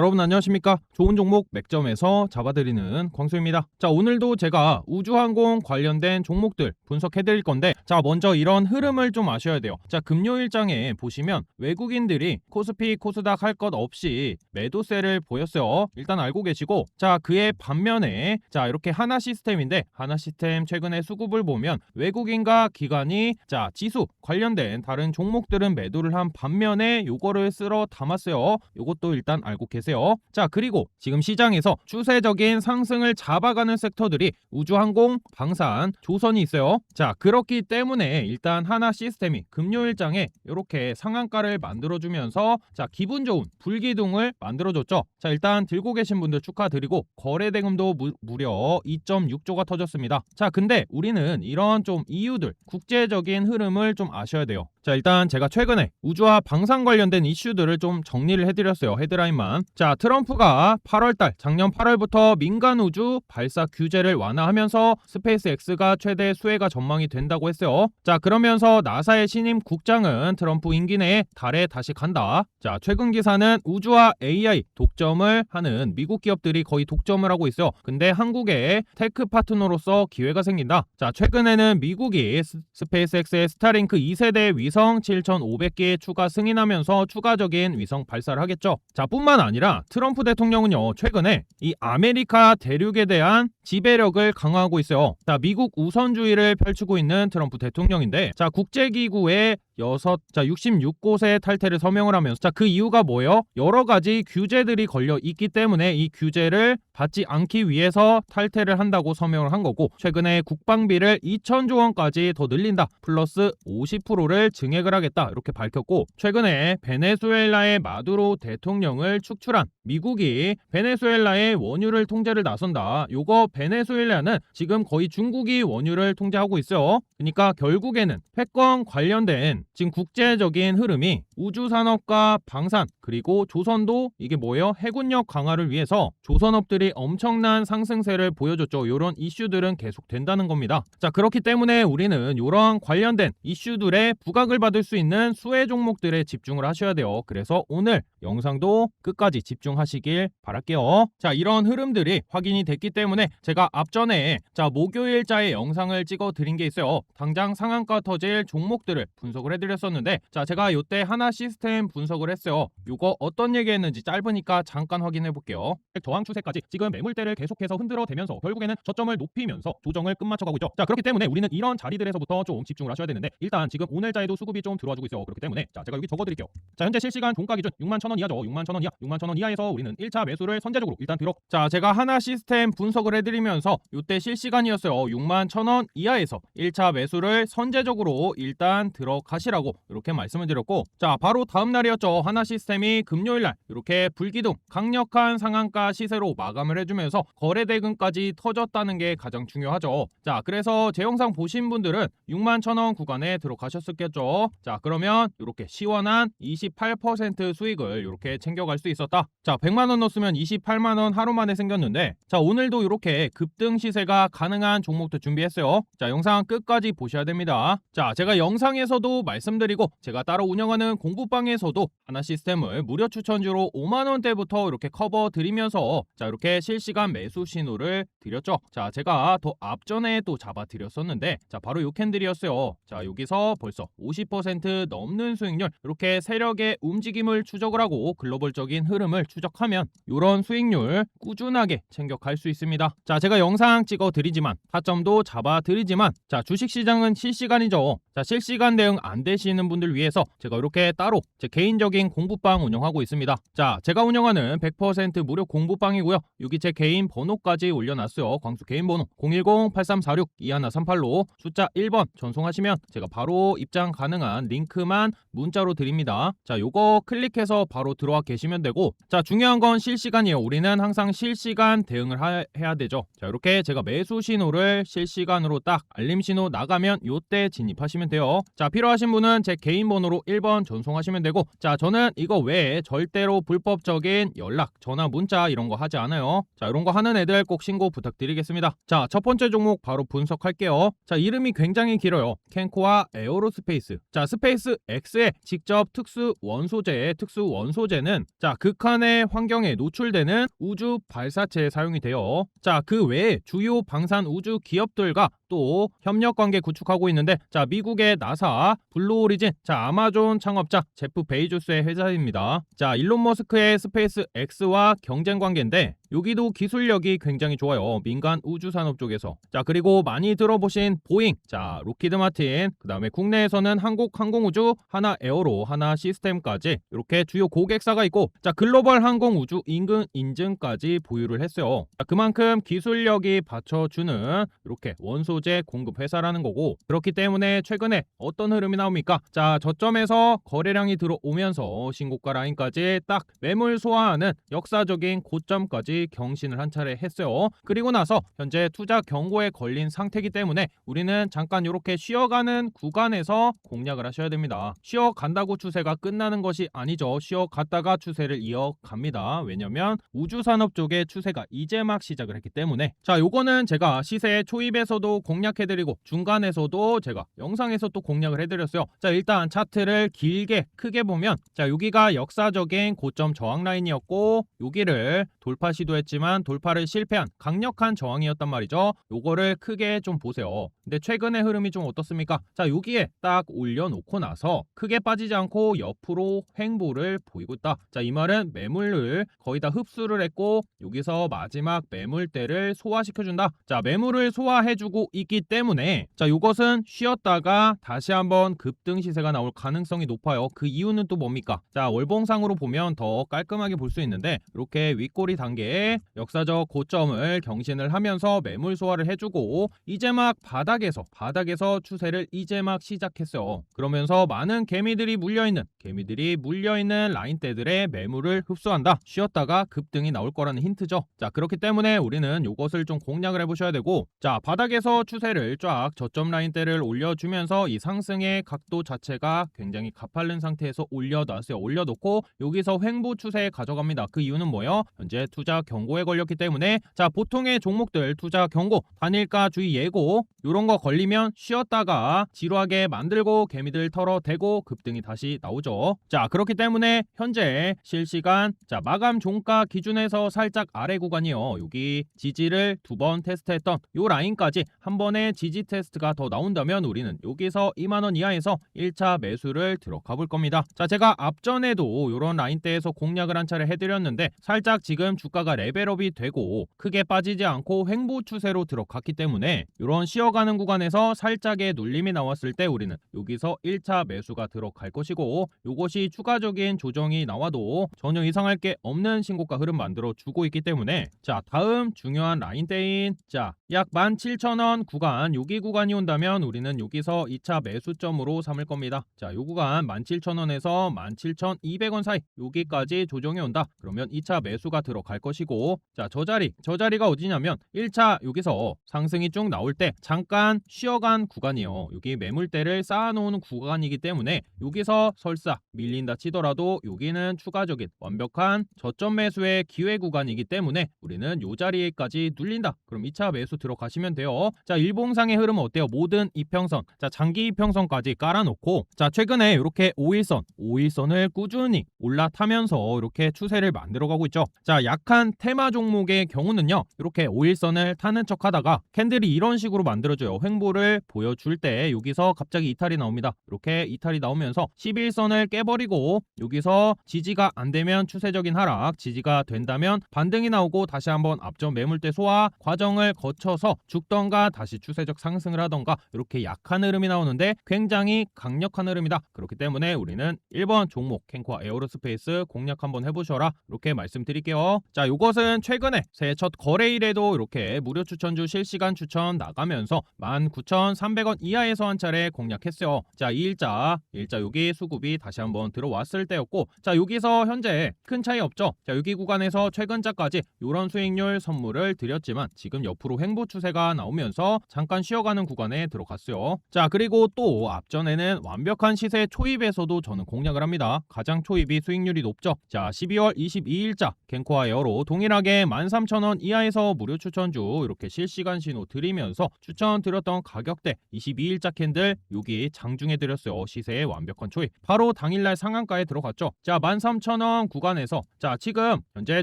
여러분 안녕하십니까? 좋은 종목 맥점에서 잡아드리는 광수입니다. 자, 오늘도 제가 우주항공 관련된 종목들 분석해드릴 건데, 자, 먼저 이런 흐름을 좀 아셔야 돼요. 자, 금요일장에 보시면 외국인들이 코스피, 코스닥 할 것 없이 매도세를 보였어요. 일단 알고 계시고, 자, 그의 반면에, 자, 이렇게 하나 시스템인데, 하나 시스템 최근에 수급을 보면 외국인과 기관이, 자, 지수 관련된 다른 종목들은 매도를 한 반면에 요거를 쓸어 담았어요. 요것도 일단 알고 계세요. 자, 그리고 지금 시장에서 추세적인 상승을 잡아가는 섹터들이 우주항공, 방산, 조선이 있어요. 자, 그렇기 때문에 일단 하나 시스템이 금요일장에 이렇게 상한가를 만들어주면서 자, 기분 좋은 불기둥을 만들어줬죠. 자, 일단 들고 계신 분들 축하드리고 거래 대금도 무, 무려 2.6조가 터졌습니다. 자, 근데 우리는 이런 좀 이유들, 국제적인 흐름을 좀 아셔야 돼요. 자, 일단 제가 최근에 우주와 방산 관련된 이슈들을 좀 정리를 해드렸어요. 헤드라인만. 자, 트럼프가 8월달, 작년 8월부터 민간 우주 발사 규제를 완화하면서 스페이스X가 최대 수혜가 전망이 된다고 했어요. 자, 그러면서 나사의 신임 국장은 트럼프 임기 내에 달에 다시 간다. 자, 최근 기사는 우주와 AI 독점을 하는 미국 기업들이 거의 독점을 하고 있어요. 근데 한국에 테크 파트너로서 기회가 생긴다. 자, 최근에는 미국이 스- 스페이스X의 스타링크 2세대 위성 7,500개 추가 승인하면서 추가적인 위성 발사를 하겠죠. 자, 뿐만 아니라 트럼프 대통령은요, 최근에 이 아메리카 대륙에 대한 지배력을 강화하고 있어요. 자, 미국 우선주의를 펼치고 있는 트럼프 대통령인데, 자, 국제기구의 여섯, 자, 66곳의 탈퇴를 서명을 하면서, 자, 그 이유가 뭐예요? 여러 가지 규제들이 걸려 있기 때문에 이 규제를 받지 않기 위해서 탈퇴를 한다고 서명을 한 거고, 최근에 국방비를 2천조 원까지 더 늘린다. 플러스 50%를 증액을 하겠다. 이렇게 밝혔고, 최근에 베네수엘라의 마두로 대통령을 축출한 미국이 베네수엘라의 원유를 통제를 나선다. 요거 베네수엘라는 지금 거의 중국이 원유를 통제하고 있어요. 그러니까 결국에는 패권 관련된 지금 국제적인 흐름이 우주 산업과 방산 그리고 조선도 이게 뭐예요? 해군력 강화를 위해서 조선업들이 엄청난 상승세를 보여줬죠. 이런 이슈들은 계속 된다는 겁니다. 자 그렇기 때문에 우리는 이러한 관련된 이슈들에 부각을 받을 수 있는 수혜 종목들에 집중을 하셔야 돼요. 그래서 오늘 영상도 끝까지 집중하시길 바랄게요. 자 이런 흐름들이 확인이 됐기 때문에 제가 앞전에 자 목요일자의 영상을 찍어 드린 게 있어요. 당장 상한가 터질 종목들을 분석을 해 드렸었는데 자 제가 요때 하나 시스템 분석을 했어요. 요거 어떤 얘기했는지 짧으니까 잠깐 확인해 볼게요. 저항 추세까지 지금 매물대를 계속해서 흔들어 대면서 결국에는 저점을 높이면서 조정을 끝마쳐 가고 있죠. 자 그렇기 때문에 우리는 이런 자리들에서부터 좀 집중을 하셔야 되는데 일단 지금 오늘자에도 수급이 좀 들어와 주고 있어요. 그렇기 때문에 자 제가 여기 적어 드릴게요. 자 현재 실시간 종가 기준 6만 1천 원 이하죠. 6만 1천 원 이하, 6만 1천 원 이하에서 우리는 1차 매수를 선제적으로 일단 들어. 자 제가 하나 시스템 분석을 해드리면서 요때 실시간이었어요. 6만 1천 원 이하에서 1차 매수를 선제적으로 일단 들어가시라고 이렇게 말씀을 드렸고 자 바로 다음 날이었죠. 하나 시스템이 금요일 날 이렇게 불기둥 강력한 상한가 시세로 마감을 해주면서 거래 대금까지 터졌다는 게 가장 중요하죠. 자 그래서 제 영상 보신 분들은 6만 1천 원 구간에 들어가셨었겠죠. 자 그러면 이렇게 시원한 28% 수익을 이렇게 챙겨갈 수 있었다. 자 100만 원 넣었으면 28만 원 하루 만에 생겼는데 자 오늘도 이렇게 급등 시세가 가능한 종목도 준비했어요. 자 영상 끝까지 보셔야 됩니다. 자 제가 영상에서도 말씀드리고 제가 따로 운영하는 공부방에서도 하나 시스템을 무료 추천주로 5만 원대부터 이렇게 커버 드리면서 자 이렇게 실시간 매수 신호를 드렸죠. 자 제가 더 앞전에 또 잡아 드렸었는데 자 바로 요 캔들이었어요. 자 여기서 벌써 50% 넘는 수익률 이렇게 세력의 움직임을 추적을 하고 글로벌적인 흐름을 추적하면 이런 수익률 꾸준하게 챙겨갈 수 있습니다. 자 제가 영상 찍어 드리지만 타점도 잡아 드리지만 자 주식 시장은 실시간이죠. 자 실시간 대응 안 되시는 분들 위해서 제가 이렇게 따로 제 개인적인 공부방 운영하고 있습니다. 자 제가 운영하는 100% 무료 공부방이고요. 여기 제 개인 번호까지 올려놨어요. 광수 개인 번호 010-8346-2138로 숫자 1번 전송하시면 제가 바로 입장 가능한 링크만 문자로 드립니다. 자 요거 클릭해서 바로 들어와 계시면 되고 자 중요한 건 실시간이에요. 우리는 항상 실시간 대응을 하- 해야 되죠. 자 이렇게 제가 매수 신호를 실시간으로 딱 알림 신호 나가면 요때 진입하시면 돼요. 자 필요하신 분은 제 개인 번호로 1번 전송하시면 되고 자 저는 이거 외에 절대로 불법적인 연락, 전화, 문자 이런 거 하지 않아요. 자 이런 거 하는 애들 꼭 신고 부탁드리겠습니다. 자 첫 번째 종목 바로 분석할게요. 자 이름이 굉장히 길어요. 캔코와 에어로스페이스. 자 스페이스 X에 직접 특수 원소재, 특수 원 원소재는 자 극한의 환경에 노출되는 우주 발사체에 사용이 돼요. 자그 외에 주요 방산 우주 기업들과 또 협력 관계 구축하고 있는데 자 미국의 나사, 블루오리진, 자 아마존 창업자 제프 베이조스의 회사입니다. 자 일론 머스크의 스페이스 X와 경쟁 관계인데 여기도 기술력이 굉장히 좋아요. 민간 우주 산업 쪽에서. 자, 그리고 많이 들어보신 보잉, 자, 로키드 마틴, 그 다음에 국내에서는 한국 항공우주, 하나 에어로, 하나 시스템까지 이렇게 주요 고객사가 있고, 자, 글로벌 항공우주 인근 인증까지 보유를 했어요. 자, 그만큼 기술력이 받쳐주는 이렇게 원소 재 공급 회사라는 거고, 그렇기 때문에 최근에 어떤 흐름이 나옵니까? 자, 저점에서 거래량이 들어오면서 신고가 라인까지 딱 매물 소화하는 역사적인 고점까지 경신을 한 차례 했어요. 그리고 나서 현재 투자 경고에 걸린 상태이기 때문에 우리는 잠깐 이렇게 쉬어가는 구간에서 공략을 하셔야 됩니다. 쉬어간다고 추세가 끝나는 것이 아니죠. 쉬어갔다가 추세를 이어갑니다. 왜냐면 우주산업 쪽의 추세가 이제 막 시작을 했기 때문에 자 요거는 제가 시세 초입에서도 공략해드리고 중간에서도 제가 영상에서 또 공략을 해드렸어요. 자 일단 차트를 길게 크게 보면 자 여기가 역사적인 고점 저항 라인이었고 여기를 돌파 시도했지만 돌파를 실패한 강력한 저항이었단 말이죠. 요거를 크게 좀 보세요. 근데 최근의 흐름이 좀 어떻습니까? 자 여기에 딱 올려놓고 나서 크게 빠지지 않고 옆으로 횡보를 보이고 있다. 자 이 말은 매물을 거의 다 흡수를 했고 여기서 마지막 매물대를 소화시켜준다. 자 매물을 소화해주고 있기 때문에 자 이것은 쉬었다가 다시 한번 급등 시세가 나올 가능성이 높아요. 그 이유는 또 뭡니까? 자 월봉상으로 보면 더 깔끔하게 볼 수 있는데 이렇게 윗꼬리 단계에 역사적 고점을 경신을 하면서 매물 소화를 해주고 이제 막 바닥에서 바닥에서 추세를 이제 막 시작했어요. 그러면서 많은 개미들이 물려있는 개미들이 물려있는 라인대들의 매물을 흡수한다. 쉬었다가 급등이 나올 거라는 힌트죠. 자 그렇기 때문에 우리는 이것을 좀 공략을 해보셔야 되고 자 바닥에서 추세를 쫙 저점 라인대를 올려주면서 이 상승의 각도 자체가 굉장히 가파른 상태에서 올려놨어요. 올려놓고 여기서 횡보 추세에 가져갑니다. 그 이유는 뭐예요? 현재 투자 경고에 걸렸기 때문에 자 보통의 종목들 투자 경고 단일가 주의 예고 이런 거 걸리면 쉬었다가 지루하게 만들고 개미들 털어대고 급등이 다시 나오죠. 자 그렇기 때문에 현재 실시간 자 마감 종가 기준에서 살짝 아래 구간이요. 여기 지지를 두 번 테스트했던 요 라인까지 한번 의 지지 테스트가 더 나온다면 우리는 여기서 2만 원 이하에서 1차 매수를 들어가 볼 겁니다. 자 제가 앞전에도 이런 라인대에서 공략을 한 차례 해드렸는데 살짝 지금 주가가 레벨업이 되고 크게 빠지지 않고 횡보 추세로 들어갔기 때문에 이런 쉬어가는 구간에서 살짝의 눌림이 나왔을 때 우리는 여기서 1차 매수가 들어갈 것이고 이것이 추가적인 조정이 나와도 전혀 이상할 게 없는 신고가 흐름 만들어 주고 있기 때문에 자 다음 중요한 라인대인 자약 17,000원 구간 여기 구간이 온다면 우리는 여기서 2차 매수점으로 삼을 겁니다. 자 요 구간 17,000원에서 17,200원 사이 여기까지 조정이 온다. 그러면 2차 매수가 들어갈 것이고 자 저 자리 저 자리가 어디냐면 1차 여기서 상승이 쭉 나올 때 잠깐 쉬어간 구간이요. 여기 매물대를 쌓아놓은 구간이기 때문에 여기서 설사 밀린다 치더라도 여기는 추가적인 완벽한 저점 매수의 기회 구간이기 때문에 우리는 요 자리에까지 눌린다. 그럼 2차 매수 들어가시면 돼요. 자 일봉상의 흐름은 어때요? 모든 이평선 자 장기 이평선까지 깔아놓고 자 최근에 이렇게 5일선 5일선을 꾸준히 올라타면서 이렇게 추세를 만들어가고 있죠. 자 약한 테마 종목의 경우는요 이렇게 5일선을 타는 척하다가 캔들이 이런 식으로 만들어져요. 횡보를 보여줄 때 여기서 갑자기 이탈이 나옵니다. 이렇게 이탈이 나오면서 11선을 깨버리고 여기서 지지가 안 되면 추세적인 하락, 지지가 된다면 반등이 나오고 다시 한번 앞전 매물대 소화 과정을 거쳐서 죽던가 다시 추세적 상승을 하던가 이렇게 약한 흐름이 나오는데 굉장히 강력한 흐름이다. 그렇기 때문에 우리는 1번 종목 캔코아 에어로스페이스 공략 한번 해보셔라 이렇게 말씀드릴게요. 자 이것은 최근에 새해 첫 거래일에도 이렇게 무료 추천주 실시간 추천 나가면서 19,300원 이하에서 한 차례 공략했어요. 자, 이 일자, 일자 여기 수급이 다시 한번 들어왔을 때였고, 자, 여기서 현재 큰 차이 없죠? 자, 여기 구간에서 최근자까지 이런 수익률 선물을 드렸지만 지금 옆으로 횡보 추세가 나오면서 잠깐 쉬어가는 구간에 들어갔어요. 자 그리고 또 앞전에는 완벽한 시세 초입에서도 저는 공략을 합니다. 가장 초입이 수익률이 높죠. 자 12월 22일자 갱코와 에어로 동일하게 13,000원 이하에서 무료 추천주 이렇게 실시간 신호 드리면서 추천 드렸던 가격대 22일자 캔들 여기 장중에 드렸어요. 시세의 완벽한 초입. 바로 당일날 상한가에 들어갔죠. 자 13,000원 구간에서 자 지금 현재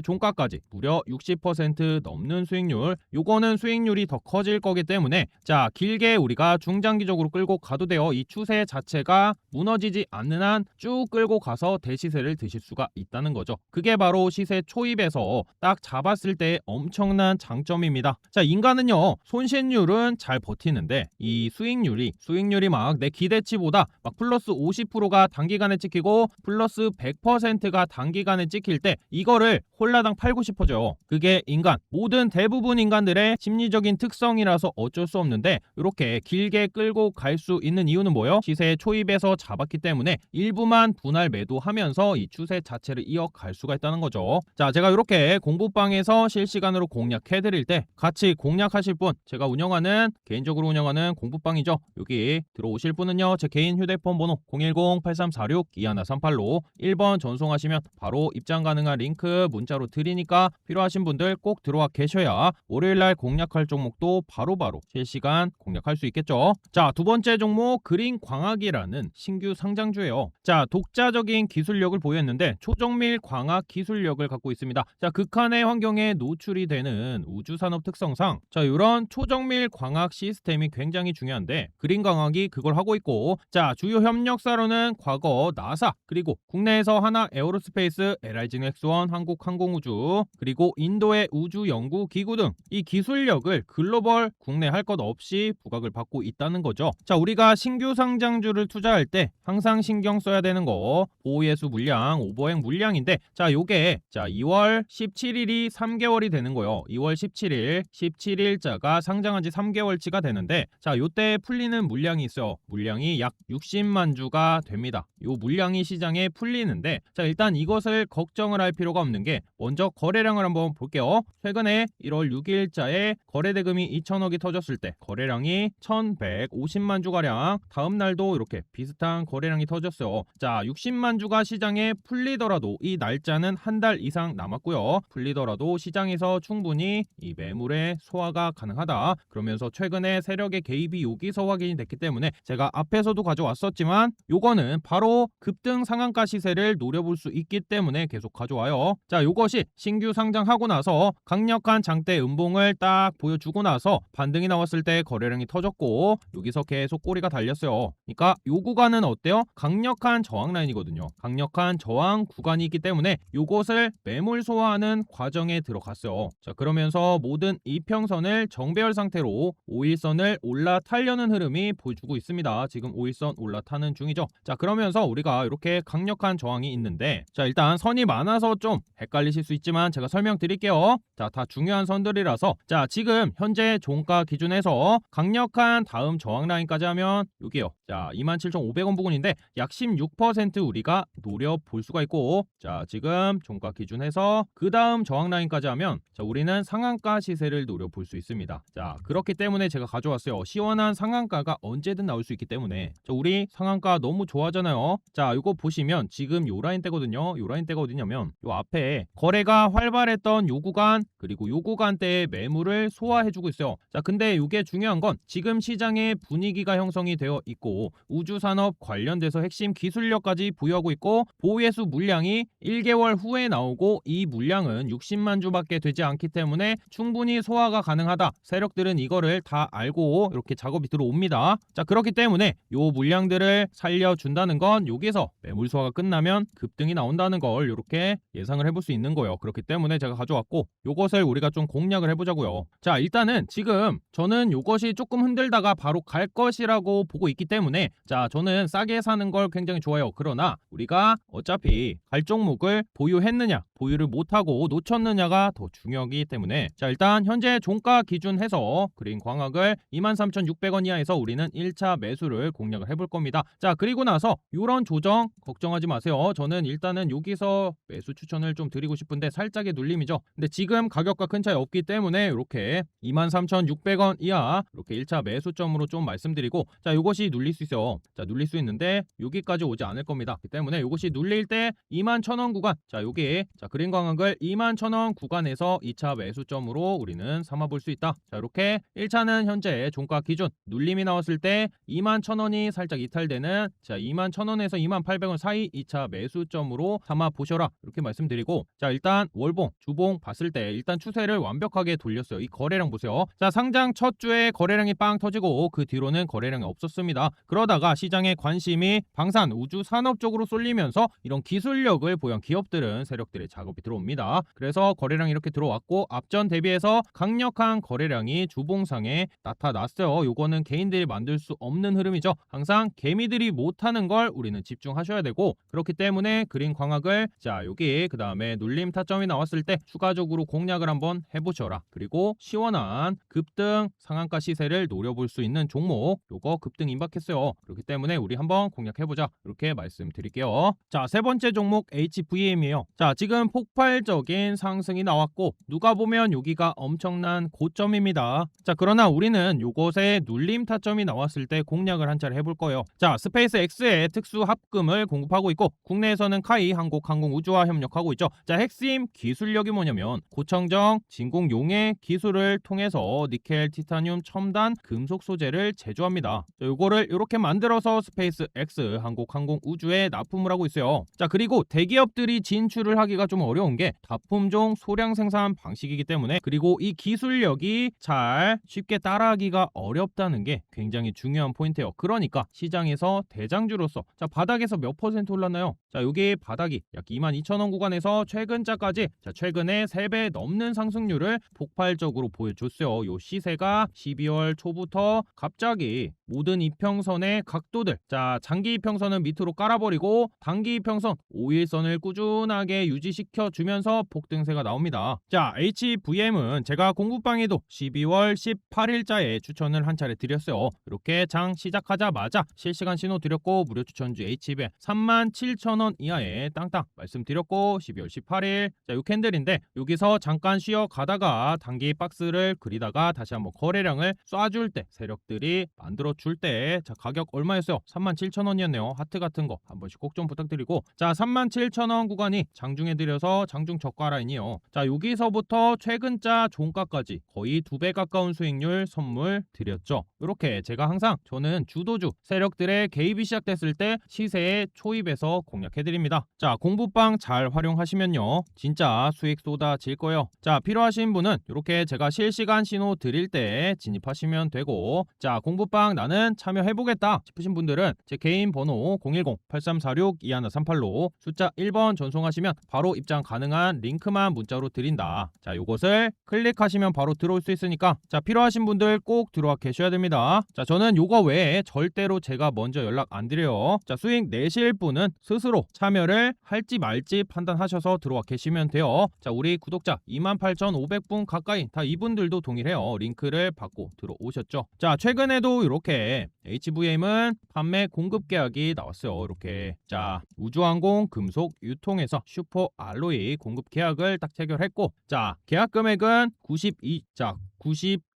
종가까지 무려 60% 넘는 수익률 요거는 수익률이 더 커질 거기 때문에 자 길게 우리가 중장기적으로 끌고 가도 돼요. 이 추세 자체가 무너지지 않는 한 쭉 끌고 가서 대시세를 드실 수가 있다는 거죠. 그게 바로 시세 초입에서 딱 잡았을 때 엄청난 장점입니다. 자 인간은요 손실률은 잘 버티는데 이 수익률이 수익률이 막 내 기대치보다 막 플러스 50%가 단기간에 찍히고 플러스 100%가 단기간에 찍힐 때 이거를 홀라당 팔고 싶어져요. 그게 인간 모든 대부분 인간들의 심리적인 특성이라서 어쩔 수 없는데 이렇게 길게 끌고 갈 수 있는 이유는 뭐예요? 시세 초입에서 잡았기 때문에 일부만 분할 매도하면서 이 추세 자체를 이어갈 수가 있다는 거죠. 자, 제가 이렇게 공부방에서 실시간으로 공략해 드릴 때 같이 공략하실 분 제가 운영하는 개인적으로 운영하는 공부방이죠. 여기 들어오실 분은요. 제 개인 휴대폰 번호 010-8346-2138로 1번 전송하시면 바로 입장 가능한 링크 문자로 드리니까 필요하신 분들 꼭 들어와 계셔야 월요일날 공략할 종목도 바로바로 실시간 공략할 수 있겠죠. 자, 두 번째 종목 그린 광학이라는 신규 상장주예요. 자, 독자적인 기술력을 보였는데 초정밀 광학 기술력을 갖고 있습니다. 자, 극한의 환경에 노출이 되는 우주 산업 특성상 자, 이런 초정밀 광학 시스템이 굉장히 중요한데 그린 광학이 그걸 하고 있고 자, 주요 협력사로는 과거 나사 그리고 국내에서 하나 에어로스페이스, LIG 넥스원, 한국항공우주 그리고 인도의 우주연구기구 등 이 기술력을 글로벌 국내 할 것 없이 부각을 받고 있다는 거죠. 자, 우리가 신규 상장주를 투자할 때 항상 신경 써야 되는 거 보호예수 물량, 오버행 물량인데 자, 요게 자 2월 17일이 3개월이 되는 거요. 2월 17일, 17일자가 상장한 지 3개월치가 되는데 자, 요때 풀리는 물량이 있어요. 물량이 약 60만 주가 됩니다. 요 물량이 시장에 풀리는데 자, 일단 이것을 걱정을 할 필요가 없는 게 먼저 거래량을 한번 볼게요. 최근에 1월 6일자에 거래 대금이 2천억이 터졌을 때 거래량이 1,150만 주가량 다음 날도 이렇게 비슷한 거래량이 터졌어요. 자, 60만 주가 시장에 풀리더라도 이 날짜는 한 달 이상 남았고요. 풀리더라도 시장에서 충분히 이 매물의 소화가 가능하다. 그러면서 최근에 세력의 개입이 여기서 확인이 됐기 때문에 제가 앞에서도 가져왔었지만 요거는 바로 급등 상한가 시세를 노려볼 수 있기 때문에 계속 가져와요. 자, 요것이 신규 상장하고 나서 강력한 장대 음봉을 딱 보여주고 나서 반등 이 나왔을 때 거래량이 터졌고 여기서 계속 꼬리가 달렸어요. 그러니까 요 구간은 어때요? 강력한 저항 라인이거든요. 강력한 저항 구간이 있기 때문에 요것을 매물 소화하는 과정에 들어갔어요. 자, 그러면서 모든 이평선을 정배열 상태로 5일선을 올라타려는 흐름이 보여주고 있습니다. 지금 5일선 올라타는 중이죠. 자, 그러면서 우리가 이렇게 강력한 저항이 있는데 자, 일단 선이 많아서 좀 헷갈리실 수 있지만 제가 설명드릴게요. 자, 다 중요한 선들이라서 자, 지금 현재 종가 기준에서 강력한 다음 저항 라인까지 하면 여기요. 자, 27,500원 부근인데 약 16% 우리가 노려볼 수가 있고 자, 지금 종가 기준에서 그 다음 저항 라인까지 하면 자, 우리는 상한가 시세를 노려볼 수 있습니다. 자, 그렇기 때문에 제가 가져왔어요. 시원한 상한가가 언제든 나올 수 있기 때문에 자, 우리 상한가 너무 좋아하잖아요. 자, 이거 보시면 지금 요 라인 때거든요. 요 라인 때가 어디냐면 요 앞에 거래가 활발했던 요 구간 그리고 요 구간대의 매물을 소화해주고 있어요. 자, 근데 이게 중요한 건 지금 시장의 분위기가 형성이 되어 있고 우주산업 관련돼서 핵심 기술력까지 보유하고 있고 보유해수 물량이 1개월 후에 나오고 이 물량은 60만 주밖에 되지 않기 때문에 충분히 소화가 가능하다. 세력들은 이거를 다 알고 이렇게 작업이 들어옵니다. 자, 그렇기 때문에 요 물량들을 살려준다는 건 여기서 매물 소화가 끝나면 급등이 나온다는 걸 이렇게 예상을 해볼 수 있는 거예요. 그렇기 때문에 제가 가져왔고 요것을 우리가 좀 공략을 해보자고요. 자, 일단은 지금 저는 요것이 조금 흔들다가 바로 갈 것이라고 보고 있기 때문에 자, 저는 싸게 사는 걸 굉장히 좋아해요. 그러나 우리가 어차피 갈 종목을 보유했느냐 보유를 못하고 놓쳤느냐가 더 중요하기 때문에 자 일단 현재 종가 기준 해서 그린 광학을 23,600원 이하에서 우리는 1차 매수를 공략을 해볼 겁니다. 자 그리고 나서 이런 조정 걱정하지 마세요. 저는 일단은 여기서 매수 추천을 좀 드리고 싶은데 살짝의 눌림이죠. 근데 지금 가격과 큰 차이 없기 때문에 이렇게 23,600원 이하 이렇게 1차 매수점으로 좀 말씀드리고 자 이것이 눌릴 수 있어요. 자 눌릴 수 있는데 여기까지 오지 않을 겁니다. 때문에 이것이 눌릴 때 21,000원 구간 자 여기 자 그린 광학을 21,000원 구간에서 2차 매수점으로 우리는 삼아볼 수 있다. 자 이렇게 1차는 현재 종가 기준 눌림이 나왔을 때 21,000원이 살짝 이탈되는 자 21,000원에서 28,000원 사이 2차 매수점으로 삼아 보셔라 이렇게 말씀드리고 자 일단 월봉 주봉 봤을 때 일단 추세를 완벽하게 돌렸어요. 이 거래량 보세요. 자 상장 첫 주에 거래량이 빵 터지고 그 뒤로는 거래량이 없었습니다. 그러다가 시장의 관심이 방산 우주 산업 쪽으로 쏠리면서 이런 기술력을 보연 기업들은 세력들의 작업이 들어옵니다. 그래서 거래량이 이렇게 들어왔고 앞전 대비해서 강력한 거래량이 주봉상에 나타났어요. 요거는 개인들이 만들 수 없는 흐름이죠. 항상 개미들이 못하는 걸 우리는 집중하셔야 되고 그렇기 때문에 그린 광학을 자 여기 그 다음에 눌림 타점이 나왔을 때 추가적으로 공략을 한번 해보셔라. 그리고 시원한 급등 상한가 시세를 노려볼 수 있는 종목 요거 급등 임박했어요. 그렇기 때문에 우리 한번 공략해보자 이렇게 말씀드릴게요. 자 세 번째 종목 HVM이에요. 자 지금 폭발적인 상승이 나왔고 누가 보면 여기가 엄청난 고점입니다. 자 그러나 우리는 요것에 눌림 타점이 나왔을 때 공략을 한 차례 해볼 거예요. 자 스페이스 X의 특수 합금을 공급하고 있고 국내에서는 카이 한국항공우주와 협력하고 있죠. 자 핵심 기술력이 뭐냐면 고청정 진공용해 기술을 통해서 니켈, 티타늄, 첨단, 금속 소재를 제조합니다. 자, 요거를 이렇게 만들어서 스페이스 X 한국항공우주에 납품을 하고 있어요. 자 그리고 대기업들이 진출을 하기가 좀 어려운 게 다품종 소량 생산 방식이기 때문에 그리고 이 기술력이 잘 쉽게 따라하기가 어렵다는 게 굉장히 중요한 포인트예요. 그러니까 시장에서 대장주로서 자 바닥에서 몇 퍼센트 올랐나요? 자 여기 바닥이 약 22,000원 구간에서 최근자까지 자 최근에 3배 넘는 상승률을 폭발적으로 보여줬어요. 요 시세가 12월 초부터 갑자기 모든 이평선의 각도들 자 장기 이평선은 밑으로 깔아버리고 단기 이평선 5일선을 꾸준하게 유지시 켜 주면서 폭등세가 나옵니다. 자 HVM은 제가 공부방에도 12월 18일자에 추천을 한 차례 드렸어요. 이렇게 장 시작하자마자 실시간 신호 드렸고 무료 추천주 HVM 37,000원 이하에 땅땅 말씀드렸고 12월 18일 자 요 캔들인데 여기서 잠깐 쉬어 가다가 단기 박스를 그리다가 다시 한번 거래량을 쏴줄 때 세력들이 만들어 줄 때 자 가격 얼마였어요? 37,000원이었네요. 하트 같은 거 한 번씩 꼭 좀 부탁드리고 자 37,000원 구간이 장중에 드려 서 장중 저가 라인이요. 자 여기서부터 최근자 종가까지 거의 두 배 가까운 수익률 선물 드렸죠. 이렇게 제가 항상 저는 주도주 세력들의 개입이 시작됐을 때 시세에 초입해서 공략해드립니다. 자 공부방 잘 활용하시면요 진짜 수익 쏟아질 거예요. 자 필요하신 분은 이렇게 제가 실시간 신호 드릴 때 진입하시면 되고 자 공부방 나는 참여해보겠다 싶으신 분들은 제 개인 번호 010-8346-2138로 숫자 1번 전송하시면 바로 입장 가능한 링크만 문자로 드린다. 자 요것을 클릭하시면 바로 들어올 수 있으니까 자 필요하신 분들 꼭 들어와 계셔야 됩니다. 자 저는 요거 외에 절대로 제가 먼저 연락 안 드려요. 자 수익 내실 분은 스스로 참여를 할지 말지 판단하셔서 들어와 계시면 돼요. 자 우리 구독자 28,500분 가까이 다 이분들도 동일해요. 링크를 받고 들어오셨죠. 자 최근에도 이렇게 HVM은 판매 공급 계약이 나왔어요. 이렇게 자 우주항공 금속 유통에서 슈퍼 알로이 공급 계약을 딱 체결했고 자 계약 금액은 92자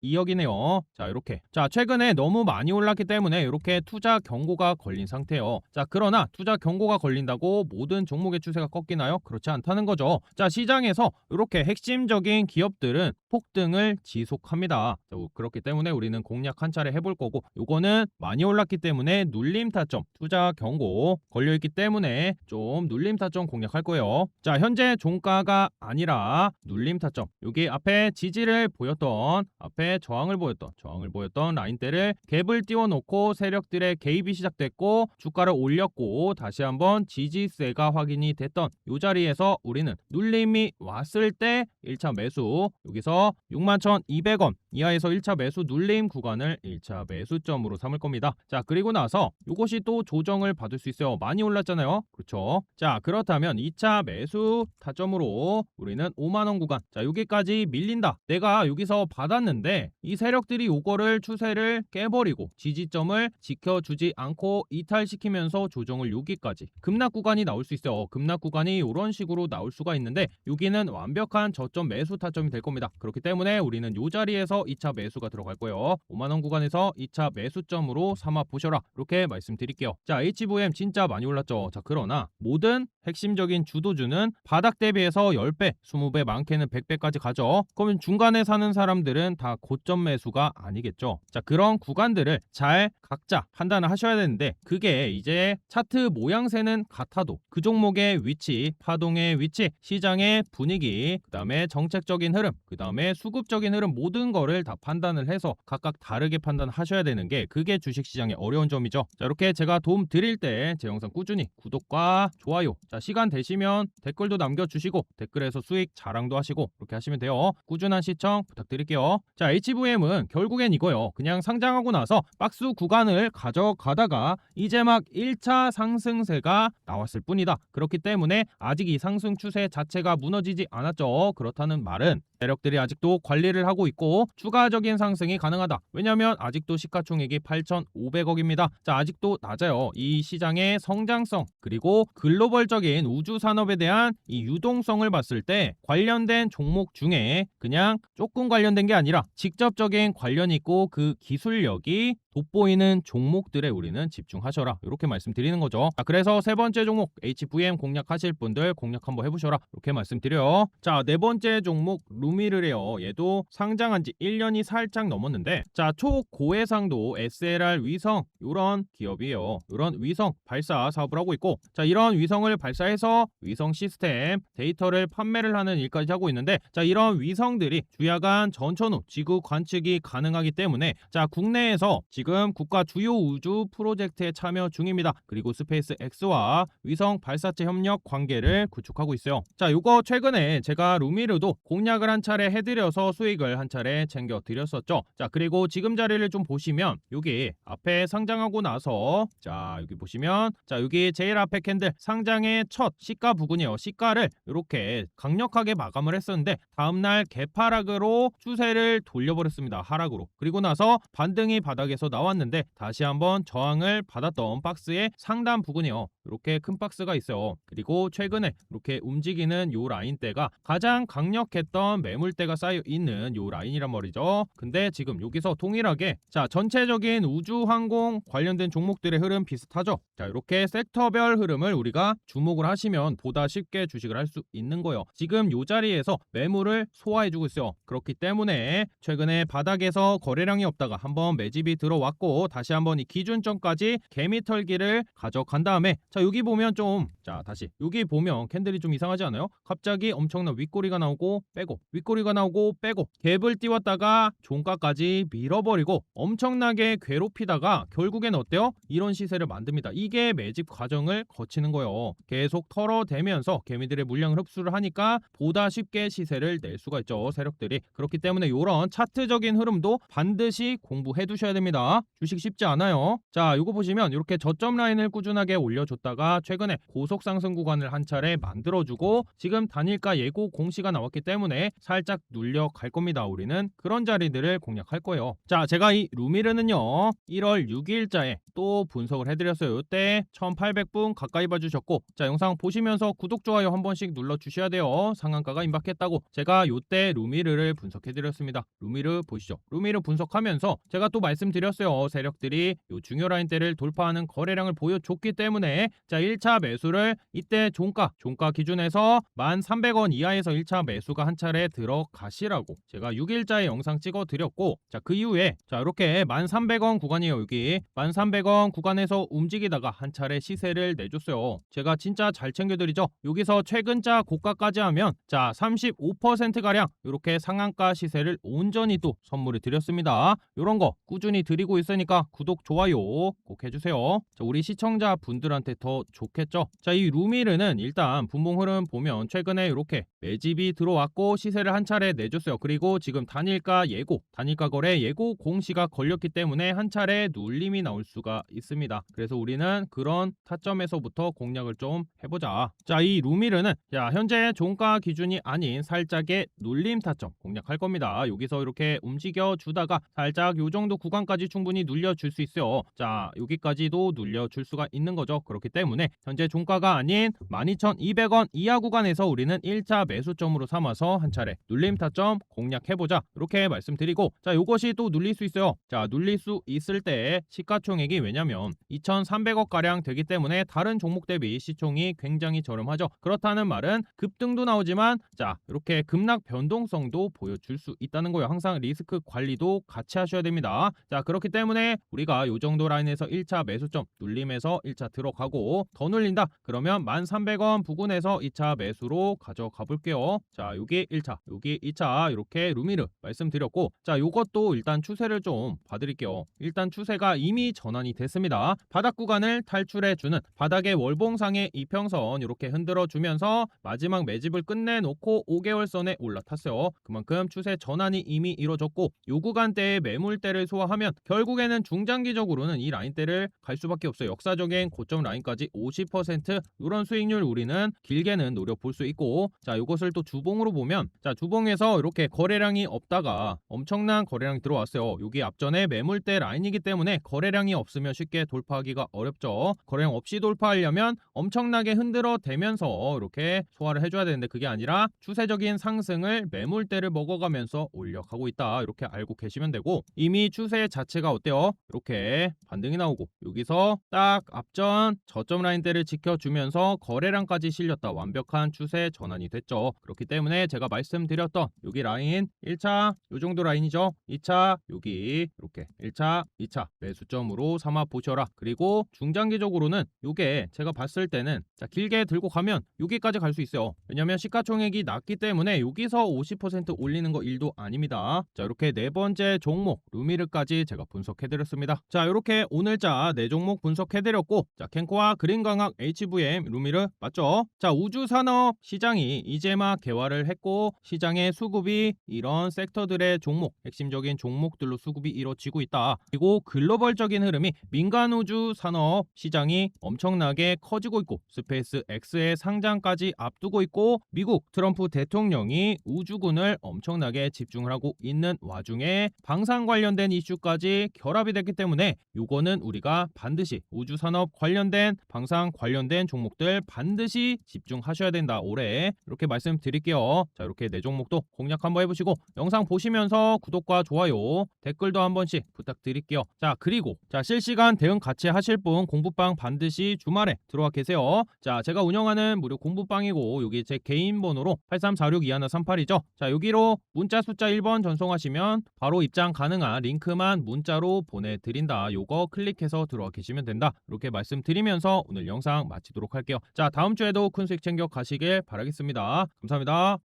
92억이네요. 자, 이렇게. 자, 최근에 너무 많이 올랐기 때문에 이렇게 투자 경고가 걸린 상태예요. 자, 그러나 투자 경고가 걸린다고 모든 종목의 추세가 꺾이나요? 그렇지 않다는 거죠. 자, 시장에서 이렇게 핵심적인 기업들은 폭등을 지속합니다. 자, 그렇기 때문에 우리는 공략 한 차례 해볼 거고, 요거는 많이 올랐기 때문에 눌림 타점, 투자 경고 걸려 있기 때문에 좀 눌림 타점 공략할 거예요. 자, 현재 종가가 아니라 눌림 타점. 여기 앞에 지지를 보였던 앞에 저항을 보였던 저항을 보였던 라인대를 갭을 띄워놓고 세력들의 개입이 시작됐고 주가를 올렸고 다시 한번 지지세가 확인이 됐던 이 자리에서 우리는 눌림이 왔을 때 1차 매수 여기서 61,200원 이하에서 1차 매수 눌림 구간을 1차 매수점으로 삼을 겁니다. 자 그리고 나서 이것이 또 조정을 받을 수 있어요. 많이 올랐잖아요. 그렇죠? 자 그렇다면 2차 매수 타점으로 우리는 5만원 구간 자 여기까지 밀린다. 내가 여기서 받았는데 이 세력들이 요거를 추세를 깨버리고 지지점을 지켜주지 않고 이탈시키면서 조정을 여기까지 급락 구간이 나올 수 있어요. 급락 구간이 이런 식으로 나올 수가 있는데 여기는 완벽한 저점 매수 타점이 될 겁니다. 그렇기 때문에 우리는 이 자리에서 2차 매수가 들어갈 거예요. 5만원 구간에서 2차 매수점으로 삼아 보셔라. 이렇게 말씀드릴게요. 자, HVM 진짜 많이 올랐죠. 자, 그러나 모든 핵심적인 주도주는 바닥 대비해서 10배, 20배, 많게는 100배까지 가죠. 그러면 중간에 사는 사람들은 다 고점 매수가 아니겠죠. 자, 그런 구간들을 잘 각자 판단을 하셔야 되는데 그게 이제 차트 모양새는 같아도 그 종목의 위치, 파동의 위치, 시장의 분위기, 그다음에 정책적인 흐름, 그다음에 수급적인 흐름 모든 거를 다 판단을 해서 각각 다르게 판단하셔야 되는 게 그게 주식 시장의 어려운 점이죠. 자, 이렇게 제가 도움 드릴 때 제 영상 꾸준히 구독과 좋아요. 자, 시간 되시면 댓글도 남겨 주시고 댓글에서 수익 자랑도 하시고 이렇게 하시면 돼요. 꾸준한 시청 부탁드릴게요. 자, HVM은 결국엔 이거요. 그냥 상장하고 나서 박스 구간을 가져가다가 이제 막 1차 상승세가 나왔을 뿐이다. 그렇기 때문에 아직 이 상승 추세 자체가 무너지지 않았죠. 그렇다는 말은 세력들이 아직도 관리를 하고 있고 추가적인 상승이 가능하다. 왜냐하면 아직도 시가총액이 8,500억입니다. 자, 아직도 낮아요. 이 시장의 성장성 그리고 글로벌적인 우주 산업에 대한 이 유동성을 봤을 때 관련된 종목 중에 그냥 조금 관련된 게 아니라 직접적인 관련이 있고 그 기술력이 돋보이는 종목들에 우리는 집중하셔라. 이렇게 말씀드리는 거죠. 자, 그래서 세 번째 종목 HVM 공략하실 분들 공략 한번 해보셔라. 이렇게 말씀드려요. 자 네 번째 종목 루미르래요. 얘도 상장한 지 1년이 살짝 넘었는데 자 초고해상도 SLR 위성 이런 기업이에요. 이런 위성 발사 사업을 하고 있고 자 이런 위성을 발사해서 위성 시스템 데이터를 판매를 하는 일까지 하고 있는데 자 이런 위성들이 주야간 전천후 지구 관측이 가능하기 때문에 자 국내에서 지금 국가 주요 우주 프로젝트에 참여 중입니다. 그리고 스페이스 X와 위성 발사체 협력 관계를 구축하고 있어요. 자, 요거 최근에 제가 루미르도 공략을 한 차례 해드려서 수익을 한 차례 챙겨 드렸었죠. 자, 그리고 지금 자리를 좀 보시면 여기 앞에 상장하고 나서 자, 여기 보시면 자, 여기 제일 앞에 캔들 상장의 첫 시가 부근이에요. 시가를 이렇게 강력하게 마감을 했었는데 다음날 개파락으로 추세를 돌려버렸습니다. 하락으로. 그리고 나서 반등이 바닥에서 나왔는데 다시 한번 저항을 받았던 박스의 상단 부근이요. 이렇게 큰 박스가 있어요. 그리고 최근에 이렇게 움직이는 요 라인대가 가장 강력했던 매물대가 쌓여 있는 요 라인이란 말이죠. 근데 지금 여기서 동일하게 자 전체적인 우주항공 관련된 종목들의 흐름 비슷하죠. 자 이렇게 섹터별 흐름을 우리가 주목을 하시면 보다 쉽게 주식을 할 수 있는 거예요. 지금 요 자리에서 매물을 소화해주고 있어요. 그렇기 때문에 최근에 바닥에서 거래량이 없다가 한번 매집이 들어 왔고 다시 한번 이 기준점까지 개미털기를 가져간 다음에 자 여기 보면 좀 자 다시 여기 보면 캔들이 좀 이상하지 않아요? 갑자기 엄청난 윗꼬리가 나오고 빼고 윗꼬리가 나오고 빼고 갭을 띄웠다가 종가까지 밀어버리고 엄청나게 괴롭히다가 결국엔 어때요? 이런 시세를 만듭니다. 이게 매집 과정을 거치는 거예요. 계속 털어대면서 개미들의 물량 흡수를 하니까 보다 쉽게 시세를 낼 수가 있죠. 세력들이 그렇기 때문에 이런 차트적인 흐름도 반드시 공부해 두셔야 됩니다. 주식 쉽지 않아요. 자, 이거 보시면 이렇게 저점 라인을 꾸준하게 올려줬다가 최근에 고속 상승 구간을 한 차례 만들어주고 지금 단일가 예고 공시가 나왔기 때문에 살짝 눌려 갈 겁니다. 우리는 그런 자리들을 공략할 거예요. 자, 제가 이 루미르는요 1월 6일자에 또 분석을 해드렸어요. 이때 1800분 가까이 봐주셨고 자 영상 보시면서 구독 좋아요 한 번씩 눌러 주셔야 돼요. 상한가가 임박했다고 제가 요때 루미르를 분석해드렸습니다. 루미르 보시죠. 루미르 분석하면서 제가 또 말씀드렸어요. 있어요. 세력들이 요 중요 라인대를 돌파하는 거래량을 보여줬기 때문에 자 1차 매수를 이때 종가 종가 기준에서 1,300원 이하에서 1차 매수가 한 차례 들어가시라고 제가 6일자에 영상 찍어 드렸고 자 그 이후에 자 이렇게 1,300원 구간이에요 여기. 1,300원 구간에서 움직이다가 한 차례 시세를 내줬어요. 제가 진짜 잘 챙겨드리죠? 여기서 최근자 고가까지 하면 자 35% 가량 이렇게 상한가 시세를 온전히 또 선물을 드렸습니다. 요런 거 꾸준히 드리고 있으니까 구독 좋아요 꼭 해주세요. 자 우리 시청자 분들한테 더 좋겠죠? 자 이 루미르는 일단 분봉 흐름 보면 최근에 이렇게 매집이 들어왔고 시세를 한 차례 내줬어요. 그리고 지금 단일가 예고 단일가 거래 예고 공시가 걸렸기 때문에 한 차례 눌림이 나올 수가 있습니다. 그래서 우리는 그런 타점에서부터 공략을 좀 해보자. 자 이 루미르는 자 현재 종가 기준이 아닌 살짝의 눌림 타점 공략할 겁니다. 여기서 이렇게 움직여 주다가 살짝 요 정도 구간까지 충분히 눌려줄 수 있어요. 자 여기까지도 눌려줄 수가 있는 거죠. 그렇기 때문에 현재 종가가 아닌 12,200원 이하 구간에서 우리는 1차 매수점으로 삼아서 한 차례 눌림 타점 공략해보자. 이렇게 말씀드리고 자 요것이 또 눌릴 수 있어요. 자 눌릴 수 있을 때 시가총액이 왜냐면 2,300억 가량 되기 때문에 다른 종목 대비 시총이 굉장히 저렴하죠. 그렇다는 말은 급등도 나오지만 자 이렇게 급락 변동성도 보여줄 수 있다는 거예요. 항상 리스크 관리도 같이 하셔야 됩니다. 자 그렇 기 때문에 우리가 요 정도 라인에서 1차 매수점 눌림에서 1차 들어가고 더 눌린다. 그러면 1,300원 부근에서 2차 매수로 가져가 볼게요. 자 여기 1차 여기 2차. 이렇게 루미르 말씀드렸고 자 요것도 일단 추세를 좀 봐드릴게요. 일단 추세가 이미 전환이 됐습니다. 바닥 구간을 탈출해 주는 바닥의 월봉상의 이평선 이렇게 흔들어 주면서 마지막 매집을 끝내놓고 5개월 선에 올라탔어요. 그만큼 추세 전환이 이미 이루어졌고 요 구간대의 매물대를 소화하면 결국에는 중장기적으로는 이 라인대를 갈 수밖에 없어요. 역사적인 고점 라인까지 50% 이런 수익률 우리는 길게는 노려볼 수 있고 자 이것을 또 주봉으로 보면 자 주봉에서 이렇게 거래량이 없다가 엄청난 거래량이 들어왔어요. 여기 앞전에 매물대 라인이기 때문에 거래량이 없으면 쉽게 돌파하기가 어렵죠. 거래량 없이 돌파하려면 엄청나게 흔들어 대면서 이렇게 소화를 해줘야 되는데 그게 아니라 추세적인 상승을 매물대를 먹어가면서 올려가고 있다. 이렇게 알고 계시면 되고 이미 추세 자체가 어때요? 이렇게 반등이 나오고 여기서 딱 앞전 저점 라인대를 지켜주면서 거래량까지 실렸다. 완벽한 추세 전환이 됐죠. 그렇기 때문에 제가 말씀드렸던 여기 라인 1차 요 정도 라인이죠. 2차 여기 이렇게 1차 2차 매수점으로 삼아 보셔라. 그리고 중장기적으로는 요게 제가 봤을 때는 자 길게 들고 가면 여기까지 갈 수 있어요. 왜냐면 시가총액이 낮기 때문에 여기서 50% 올리는 거 일도 아닙니다. 자 이렇게 네 번째 종목 루미르까지 제가 분석해드렸습니다. 자 이렇게 오늘자 네 종목 분석해드렸고 자 캔코와 그린광학 HVM 루미르 맞죠? 자 우주산업 시장이 이제 막 개화를 했고 시장의 수급이 이런 섹터들의 종목 핵심적인 종목들로 수급이 이루어지고 있다. 그리고 글로벌적인 흐름이 민간 우주 산업 시장이 엄청나게 커지고 있고 스페이스 X의 상장까지 앞두고 있고 미국 트럼프 대통령이 우주군을 엄청나게 집중을 하고 있는 와중에 방산 관련된 이슈까지 결합이 됐기 때문에 요거는 우리가 반드시 우주 산업 관련된 방산 관련된 종목들 반드시 집중하셔야 된다. 올해 이렇게 말씀드릴게요. 자 이렇게 네 종목도 공략 한번 해 보시고 영상 보시면서 구독과 좋아요 댓글도 한 번씩 부탁드릴게요. 자 그리고 자 실시간 대응 같이 하실 분 공부방 반드시 주말에 들어와 계세요. 자 제가 운영하는 무료 공부방이고 여기 제 개인 번호로 83462138이죠. 자 여기로 문자 숫자 1번 전송하시면 바로 입장 가능한 링크만 문자로 보내드린다. 요거 클릭해서 들어와 계시면 된다. 이렇게 말씀드리면서 오늘 영상 마치도록 할게요. 자 다음 주에도 큰 수익 챙겨 가시길 바라겠습니다. 감사합니다